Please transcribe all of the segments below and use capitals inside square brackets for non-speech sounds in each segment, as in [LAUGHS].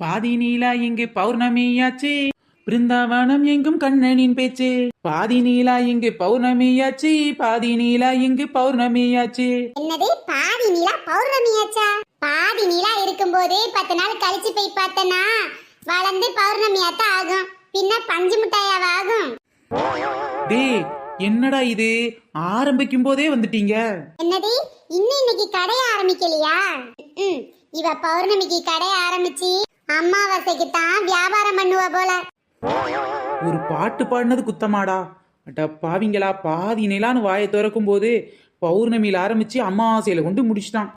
பாதி நீலா இங்கு பௌர்ணமியாச்சு. பிருந்தாவனம் எங்கும் கண்ணனின் பேச்சு. பாதி நீலா இங்கு பௌர்ணமியாச்சு பாதி நீலா இங்கு பௌர்ணமியாச்சு. என்னது பாதி நிலா பௌர்ணமியாச்சா? பாதி நிலா இருக்கும்போது பத்து நாள் கழிச்சு போய் பார்த்தனா வளர்ந்து பௌர்ணமியாத்தான் ஆகும். பின்ன பஞ்சு மிட்டாயாவா ஆகும்? டேய் என்னடா இது? ஆரம்பிக்கும் போதே வந்துட்டீங்க. என்னது இன்னும் இன்னைக்கு கடைய ஆரம்பிக்கலையா? இவ பௌர்ணமிக்கு கடை ஆரம்பிச்சு அமாவாசைக்கு தான் வியாபாரம் பண்ணுவா போல. ஒரு பாட்டு பாடினது குத்தமாடா. அட்டா பாவிங்களா பாதி நிலான்னு வாயை திறக்கும் போது பௌர்ணமியில ஆரம்பிச்சு அமாவாசையில கொண்டு முடிச்சிட்டான்.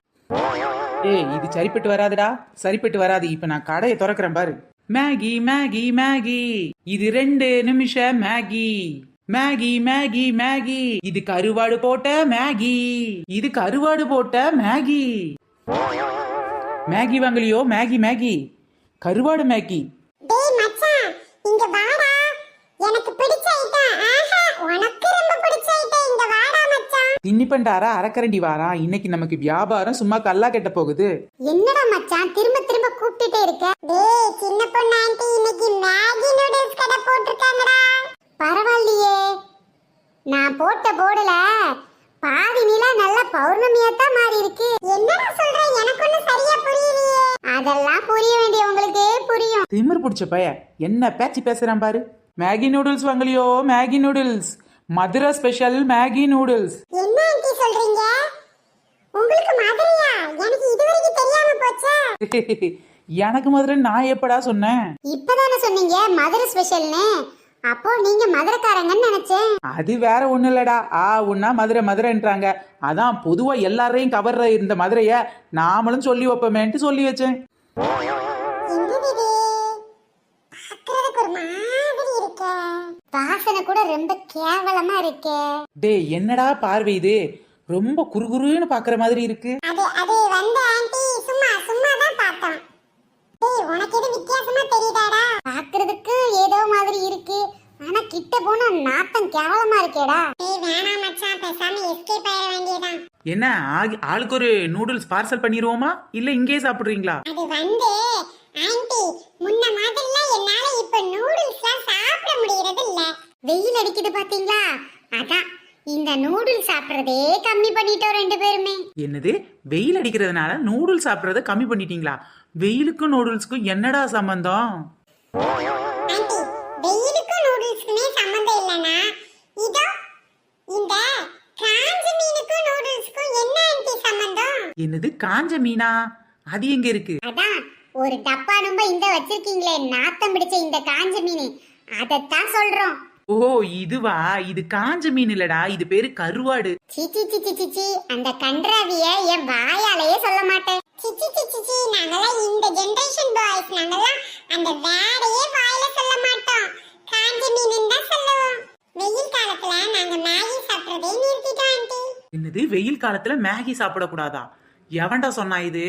ஏய் இது சரிப்பட்டு வராதுடா. சரிப்பட்டு வராது. இப்ப நான் கடையை திறக்கிறேன் பாரு. Maggi Maggi Maggi. இது ரெண்டு நிமிஷம் மேகி. Maggi Maggi Maggi. இது கருவாடு போட்ட மேகி. இது கருவாடு போட்ட மேகி. மேகி வாங்கலையோ? Maggi Maggi. கருவாடு மேகி. டேய் மச்சான் இங்க வாடா. எனக்கு பிடிச்ச ஐட்டம் ஆஹா உனக்கு ரொம்ப பிடிச்ச ஐட்டம் இங்க வாடா மச்சான் தின்னி பண்டாரா அரைக்கரண்டி வாரா? இன்னைக்கு நமக்கு வியாபாரம் சும்மா கல்லா கெட்ட போகுது. என்னடா மச்சான் திரும்ப திரும்ப கூப்பிட்டுட்டே இருக்க? டேய் சின்ன பொண்ணு ஆண்டி இன்னைக்கு மேகி நூடுல்ஸ் கடை போட்டிருக்காங்கடா. பரவாயில்லையே. நான் போட்ட போடல. பாதி நிலா நல்ல பௌர்ணமியா தான் மாறி இருக்கு. என்னடா சொல்ற? எனக்கு ஒண்ணு சரியா புரியலையே. அதெல்லாம் புரிய வேண்டிய உங்களுக்கு புரியும். திமிர் பிடிச்ச பைய என்ன பேச்சு பேசுறான் பாரு. Maggi noodles வாங்கலையோ? Maggi noodles. Madurai special Maggi noodles. என்ன ஆண்டி சொல்றீங்க? உங்களுக்கு மதுரையா? எனக்கு இதுவரைக்கும் தெரியாம போச்சே. [LAUGHS] எனக்கு மதுரை நான் எப்படா சொன்னேன்? இப்பதானே சொன்னீங்க மதுரை ஸ்பெஷல்னு அப்போ நீங்க மதுரைக்காரங்கன்னு நினைச்சேன். அது வேற ஒண்ணும் இல்லடா. ஆ உன்னா மதுரை மதுரைன்றாங்க. அதான் பொதுவா எல்லாரையும் கவர்ற இந்த மதுரைய நாமளும் சொல்லி வைப்போமேன்ட்டு சொல்லி வச்சேன். வாசனை கூட ரொம்ப கேவலமா இருக்கே. டேய் என்னடா பார்வை இது? ரொம்ப குறுகுறுன்னு பாக்குற மாதிரி இருக்கு. அது அது வந்து ஆண்டி சும்மா சும்மா தான் பார்த்தோம். டேய் உனக்கு எது வித்தியாசமா தெரியுதாடா? பார்க்கிறதுக்கு ஏதோ மாதிரி இருக்கு. ஆனா கிட்ட போனா நாத்தம் கேவலமா இருக்கேடா. டேய் வேணாம் மச்சான். பேசாம எஸ்கேப் ஆயிட வேண்டியதான் என்ன ஆகி- ஆளுக்கு ஒரு நூடுல்ஸ் பார்சல் பண்ணிடுவோமா இல்ல இங்கேயே சாப்பிடுறீங்களா? அது வந்து ஆண்டி முன்ன மாதிரிலாம் என்னால இப்ப நூடுல்ஸ்லாம் சாப்பிட முடியறது இல்ல வெயில் அடிக்குது பாத்தீங்களா? அதான் இந்த நூடுல்ஸ் சாப்பிடுறதே கம்மி பண்ணிட்டோம் ரெண்டு பேருமே. என்னது வெயில் அடிக்கிறதுனால நூடுல்ஸ் சாப்பிட்றத கம்மி பண்ணிட்டீங்களா? வெயிலுக்கும் நூடுல்ஸ்க்கும் என்னடா சம்பந்தம்? ஆண்டி வெயிலுக்கும் நூடுல்ஸ்க்குமே சம்மந்தம் இல்லனா இதோ இந்த காஞ்ச மீனுக்கும் நூடுல்ஸ்க்கும் என்ன ஆண்டி சம்மந்தம் என்னது காஞ்ச மீனா? அது எங்க இருக்கு? அதான் ஒரு டப்பா ரொம்ப இந்த வச்சிருக்கீங்களே நாத்தம் பிடிச்ச இந்த காஞ்ச மீன். அதைத்தான் சொல்றோம். ஓ இதுவா? இது காஞ்ச மீன் இல்லடா இது பேரு கருவாடு. சிச்சி சிச்சி சிச்சி அந்த கன்றாவிய என் வாயாலேயே சொல்ல மாட்டேன். சிச்சி சிச்சி சி நாங்கெல்லாம் இந்த ஜெனரேஷன் பாய்ஸ் நாங்கெல்லாம் அந்த வேடையே வாயில சொல்ல மாட்டோம். காஞ்ச மீன் தான் சொல்லுவோம். வெயில் காலத்துல நாங்க மேகி சாப்பிடுறதே நிறுத்திட்டோம் ஆண்டி. என்னது வெயில் காலத்துல மேகி சாப்பிடக்கூடாதா? எவன்டா சொன்னா இது?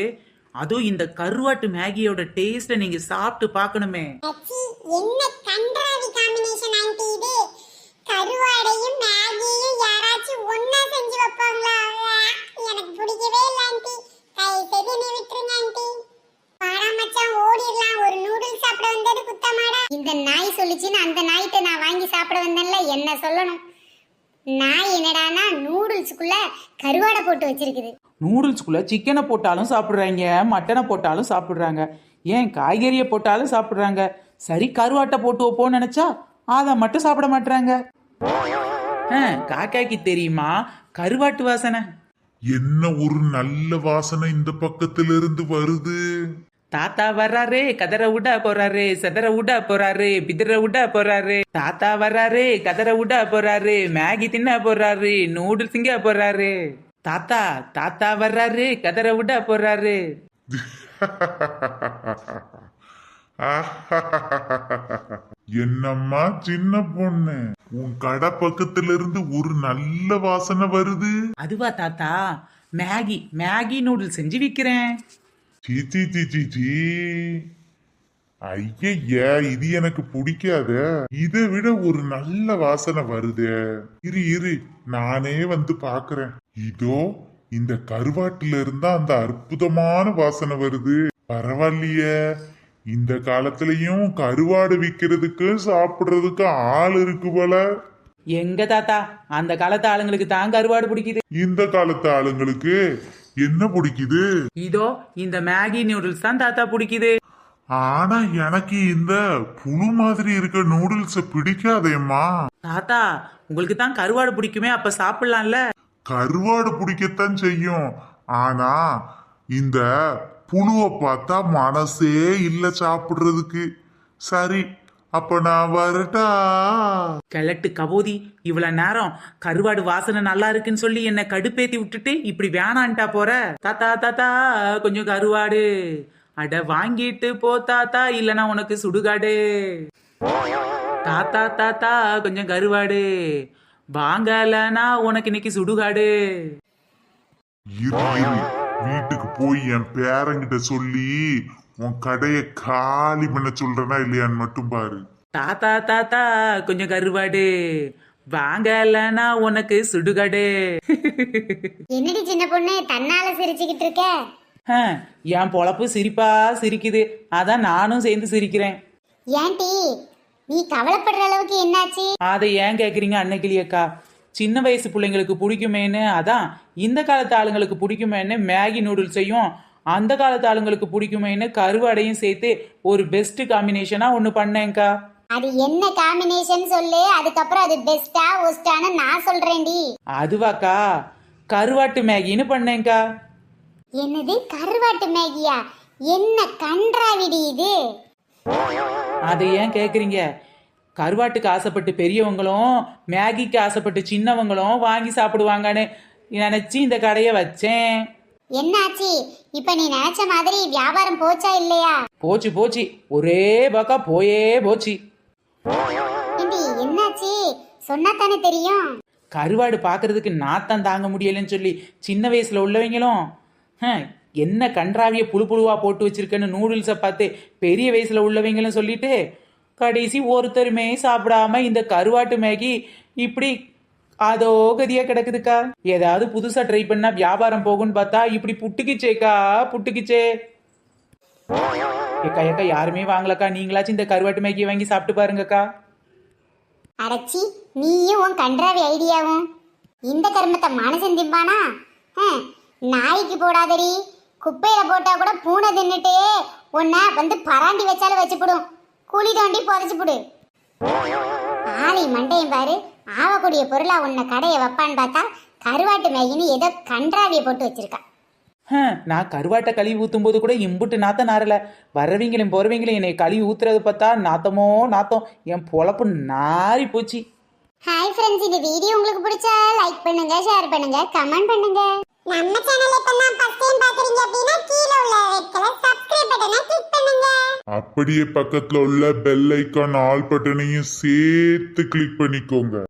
அதுவும் இந்த கருவாட்டு மேகியோட டேஸ்ட நீங்க சாப்பிட்டு பார்க்கணுமே. என்ன கன்றாவி காம்பினேஷன் ஆண்டி இது? கருவாடையும் மேகியும் யாராச்சும் ஒண்ணா செஞ்சு வைப்பாங்களா எனக்கு பிடிக்கவே இல்லை ஆண்டி தயவு செய்து நீ விட்டுருங்க ஆண்டி வாடா மச்சான் ஓடிடலாம் ஒரு நூடுல்ஸ் சாப்பிட வந்தது குத்தமாடா இந்த நாய் சொல்லிச்சுன்னு அந்த நாய்கிட்ட நான் வாங்கி சாப்பிட வந்தேன்ல என்ன சொல்லணும் நாய் என்னடானா நூடுல்ஸுக்குள்ள கருவாடை போட்டு வச்சிருக்குது. நூடுல்ஸ்குள்ள சிக்கனை போட்டாலும் சாப்பிடுறாங்க மட்டனை போட்டாலும் சாப்பிடுறாங்க. ஏன் காய்கறியை போட்டாலும் சாப்பிடுறாங்க? சரி கருவாட்டை போட்டு வைப்போம்னு நினைச்சா அதை மட்டும் சாப்பிட மாட்டாங்க காக்காய்க்கு தெரியுமா? கருவாட்டு வாசனை. என்ன ஒரு நல்ல வாசனை இந்த பக்கத்துல இருந்து வருது? தாத்தா வர்றாரு கதற விட போறாரு செதற விட போறாரு பிதிர விட போறாரு. தாத்தா வர்றாரு கதற விட போறாரு மேகி தின்ன போறாரு நூடுல்ஸ் திங்க போறாரு. தாத்தா தாத்தா வர்றாரு கதற விட போறாரு. என்னம்மா சின்ன பொண்ணு? உன் கடை பக்கத்துல இருந்து ஒரு நல்ல வாசனை வருது. அதுவா தாத்தா? மேகி மேகி நூடுல்ஸ் செஞ்சு விக்கிறேன். சீச்சி சீச்சி சீ ஐய இது எனக்கு பிடிக்காத. இதை விட ஒரு நல்ல வாசனை வருதே. இரு இரு நானே வந்து பாக்குறேன். இதோ இந்த கருவாட்டுல இருந்தா அந்த அற்புதமான வாசனை வருது. பரவாயில்லையே. இந்த காலத்துலயும் கருவாடு விக்கிறதுக்கு சாப்பிடுறதுக்கு ஆள் இருக்கு போல. எங்க தாத்தா? அந்த காலத்து ஆளுங்களுக்கு தான் கருவாடு பிடிக்குது. இந்த காலத்து ஆளுங்களுக்கு என்ன பிடிக்குது? இதோ இந்த மேகி நூடுல்ஸ் தான் தாத்தா பிடிக்குது. ஆனா எனக்கு இந்த புழு மாதிரி இருக்க நூடுல்ஸ் பிடிக்காதேம்மா. தாத்தா உங்களுக்கு தான் கருவாடு பிடிக்குமே அப்ப சாப்பிடலாம்ல. கருவாடு பிடிக்கத்தான் செய்யும். ஆனா இந்த புழுவை பார்த்தா மனசே இல்ல சாப்பிடுறதுக்கு. சரி அப்ப நான் வரட்டா? கிழட்டு கபோதி இவ்வளவு நேரம் கருவாடு வாசனை நல்லா இருக்குன்னு சொல்லி என்ன கடுப்பேத்தி விட்டுட்டு இப்படி வேணான்ட்டா போற? தாத்தா தாத்தா கொஞ்சம் கருவாடு. அட வாங்கிட்டு போ தாத்தா இல்லனா உனக்கு சுடுகாடு. தாத்தா தாத்தா கொஞ்சம் கருவாடு. வாங்கலனா உனக்கு இன்னைக்கு சுடுகாடு. வீட்டுக்கு போய் என் பேரங்கிட்ட சொல்லி உன் கடையை காலி பண்ண சொல்றேனா இல்லையான்னு மட்டும் பாரு. தாத்தா தாத்தா கொஞ்சம் கருவாடு. வாங்கலனா உனக்கு சுடுகாடு. என்னடி சின்ன பொண்ணு தன்னால சிரிச்சுக்கிட்டு இருக்க? என் பொழப்பு சிரிப்பா சிரிக்குது. அதான் நானும் சேர்ந்து சிரிக்கிறேன். ஏன்டி நீ கவலைப்படுற அளவுக்கு என்னாச்சு? அதை ஏன் கேக்குறீங்க அன்னைக்கிளி அக்கா? சின்ன வயசு பிள்ளைங்களுக்கு பிடிக்குமேன்னு அதான் இந்த காலத்து ஆளுங்களுக்கு பிடிக்குமேன்னு மேகி நூடுல்ஸையும் அந்த காலத்து ஆளுங்களுக்கு பிடிக்குமேன்னு கருவாடையும் சேர்த்து ஒரு பெஸ்ட் காம்பினேஷனா ஒன்று பண்ணேன்க்கா. அது என்ன காம்பினேஷன் சொல்லு? அதுக்கப்புறம் அது பெஸ்டா ஒஸ்டான்னு நான் சொல்றேன்டி. அதுவாக்கா கருவாட்டு மேகின்னு பண்ணேன்க்கா. என்னது? கருவாட்டு மேகியா? என்ன கன்றாவிடி இது? அதை ஏன் கேக்குறீங்க? கருவாட்டுக்கு ஆசைப்பட்டு பெரியவங்களும் மேகிக்கு ஆசைப்பட்டு சின்னவங்களும் வாங்கி சாப்பிடுவாங்கன்னு நினைச்சு இந்த கடையை வச்சேன். என்னாச்சு? இப்ப நீ நினைச்ச மாதிரி வியாபாரம் போச்சா இல்லையா? போச்சு போச்சு. ஒரே பக்கா போயே போச்சு. ஏண்டி என்னாச்சு? சொன்னா தானே தெரியும். கருவாடு பார்க்கறதுக்கு நாத்தம் தாங்க முடியலன்னு சொல்லி சின்ன வயசுல உள்ளவங்களும் ஹம், என்ன கன்றாவிய புழு புழுவா போட்டு வச்சிருக்கேன்னு நூடுல்ஸை பார்த்து பெரிய வயசுல உள்ளவங்களும் சொல்லிட்டு கடைசி ஒருத்தருமே சாப்பிடாம இந்த கருவாட்டு மேகி இப்படி அதோ கதியா கிடக்குதுக்கா. ஏதாவது புதுசா ட்ரை பண்ணா வியாபாரம் போகும்னு பார்த்தா இப்படி புட்டுக்குச்சேக்கா புட்டுக்குச்சே. ஏக்கா ஏக்கா யாருமே வாங்கலக்கா. நீங்களாச்சும் இந்த கருவாட்டு மேகியை வாங்கி சாப்பிட்டு பாருங்கக்கா. அடச்சி நீயும் உன் கன்றாவி ஐடியாவும். இந்த கர்மத்தை மனுஷன் திம்பானா? நாய்க்கு போடாதடி. குப்பையில போட்டா கூட பூனை தின்னுட்டு உன்னை வந்து பராண்டி வச்சாலும் வச்சுப்பிடும். குழி தோண்டி புதைச்சுப்புடு. ஆளி மண்டையும் பாரு. ஆவக்கூடிய பொருளா உன்னை கடையை வைப்பான்னு பார்த்தா கருவாட்டு மேகின்னு ஏதோ கன்றாவியை போட்டு வச்சிருக்கா. நான் கருவாட்டை கழுவி ஊத்தும் போது கூட இம்புட்டு நாத்தம் நாரல வர்றவங்களும் போறவங்களும் என்னை கழுவி ஊத்துறது பார்த்தா நாத்தமோ நாத்தம். என் பொழப்பு நாரி போச்சு. ஹாய் ஃப்ரெண்ட்ஸ் இந்த வீடியோ உங்களுக்கு பிடிச்சா லைக் பண்ணுங்க ஷேர் பண்ணுங்க கமெண்ட் பண்ணுங்க. நம்ம சேனல் இப்ப தான் ஃபர்ஸ்ட் டைம் பாக்குறீங்க அப்படின்னா கீழ உள்ள ரெட் கலர் சப்ஸ்கிரைப் பட்டனை கிளிக் பண்ணுங்க. அப்படியே பக்கத்துல உள்ள பெல் ஐக்கான் ஆல் பட்டனையும் சேர்த்து கிளிக் பண்ணிக்கோங்க.